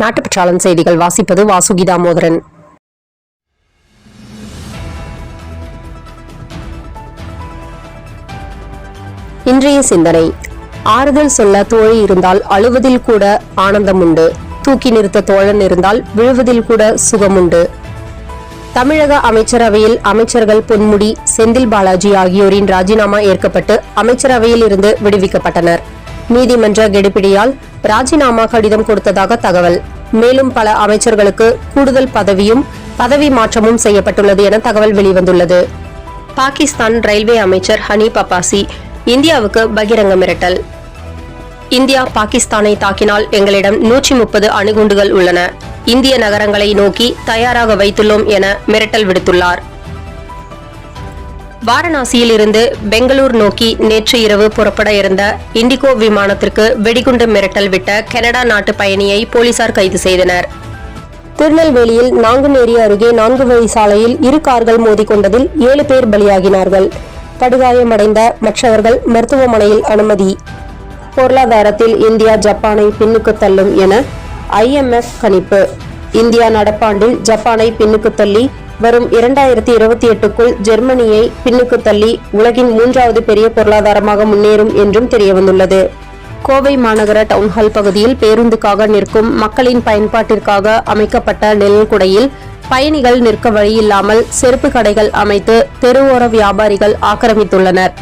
நாட்டுப்பற்றாளன் செய்திகள் வாசிப்பது வாசுகி தாமோதரன் இன்றைய சிந்தனை. ஆறுதல் சொல்ல தோழி இருந்தால் அழுவதில் கூட ஆனந்தம் உண்டு. தூக்கி நிறுத்த தோழன் இருந்தால் விழுவதில் கூட சுகமுண்டு தமிழக அமைச்சரவையில் அமைச்சர்கள் பொன்முடி செந்தில் பாலாஜி ஆகியோரின் ராஜினாமா ஏற்கப்பட்டு அமைச்சரவையில் இருந்து விடுவிக்கப்பட்டனர். நீதிமன்ற கெடுபிடியால் ராஜினாமா கடிதம் கொடுத்ததாக தகவல். மேலும் பல அமைச்சர்களுக்கு கூடுதல் பதவியும் பதவி மாற்றமும் செய்யப்பட்டுள்ளது என தகவல் வெளிவந்துள்ளது. பாகிஸ்தான் ரயில்வே அமைச்சர் ஹனீப் அப்பாசி இந்தியாவுக்கு பகிரங்க மிரட்டல். இந்தியா பாகிஸ்தானை தாக்கினால் எங்களிடம் நூற்றி முப்பது அணுகுண்டுகள் உள்ளன. இந்திய நகரங்களை நோக்கி தயாராக வைத்துள்ளோம் என மிரட்டல் விடுத்துள்ளார். வாரணாசியில் இருந்து பெங்களூர் நோக்கி நேற்று இரவு புறப்பட இருந்த இண்டிகோ விமானத்திற்கு வெடிகுண்டு மிரட்டல் விட்ட கனடா நாட்டு பயணியை போலீசார் கைது செய்தனர். திருநெல்வேலியில் நாங்குநேரி அருகே நான்கு வழி சாலையில் இரு கார்கள் மோதிக்கொண்டதில் ஏழு பேர் பலியாகினார்கள். படுகாயமடைந்த மற்றவர்கள் மருத்துவமனையில் அனுமதி. பொருளாதாரத்தில் இந்தியா ஜப்பானை பின்னுக்கு தள்ளும் என ஐஎம்எஃப் கணிப்பு. இந்தியா நடப்பாண்டில் ஜப்பானை பின்னுக்கு தள்ளி வரும் இரண்டாயிரத்தி இருபத்தி எட்டுக்குள் ஜெர்மனியை பின்னுக்கு தள்ளி உலகின் மூன்றாவது பெரிய பொருளாதாரமாக முன்னேறும் என்றும் தெரியவந்துள்ளது. கோவை மாநகர டவுன்ஹால் பகுதியில் பேருந்துக்காக நிற்கும் மக்களின் பயன்பாட்டிற்காக அமைக்கப்பட்ட நிழல்குடையில் பயணிகள் நிற்க வழியில்லாமல் செருப்பு கடைகள் அமைத்து தெருவோர வியாபாரிகள் ஆக்கிரமித்துள்ளனர்.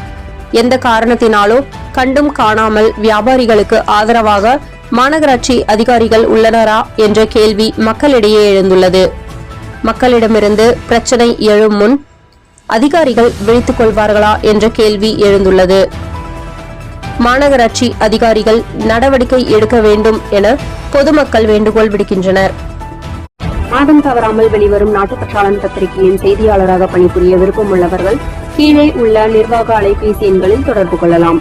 எந்த காரணத்தினாலோ கண்டும் காணாமல் வியாபாரிகளுக்கு ஆதரவாக மாநகராட்சி அதிகாரிகள் உள்ளனரா என்ற கேள்வி மக்களிடையே எழுந்துள்ளது. மக்களிடமிருந்து பிரச்சனை எழும் முன் அதிகாரிகள் விழித்துக் கொள்வார்களா என்ற கேள்வி எழுந்துள்ளது. மாநகராட்சி அதிகாரிகள் நடவடிக்கை எடுக்க வேண்டும் என பொதுமக்கள் வேண்டுகோள் விடுக்கின்றனர். மாதம் தவறாமல் வெளிவரும் நாட்டுப்பற்றாளன் பத்திரிகையின் செய்தியாளராக பணிபுரிய விருப்பம் உள்ளவர்கள் கீழே உள்ள நிர்வாக அலைபேசி எண்களில் தொடர்பு கொள்ளலாம்.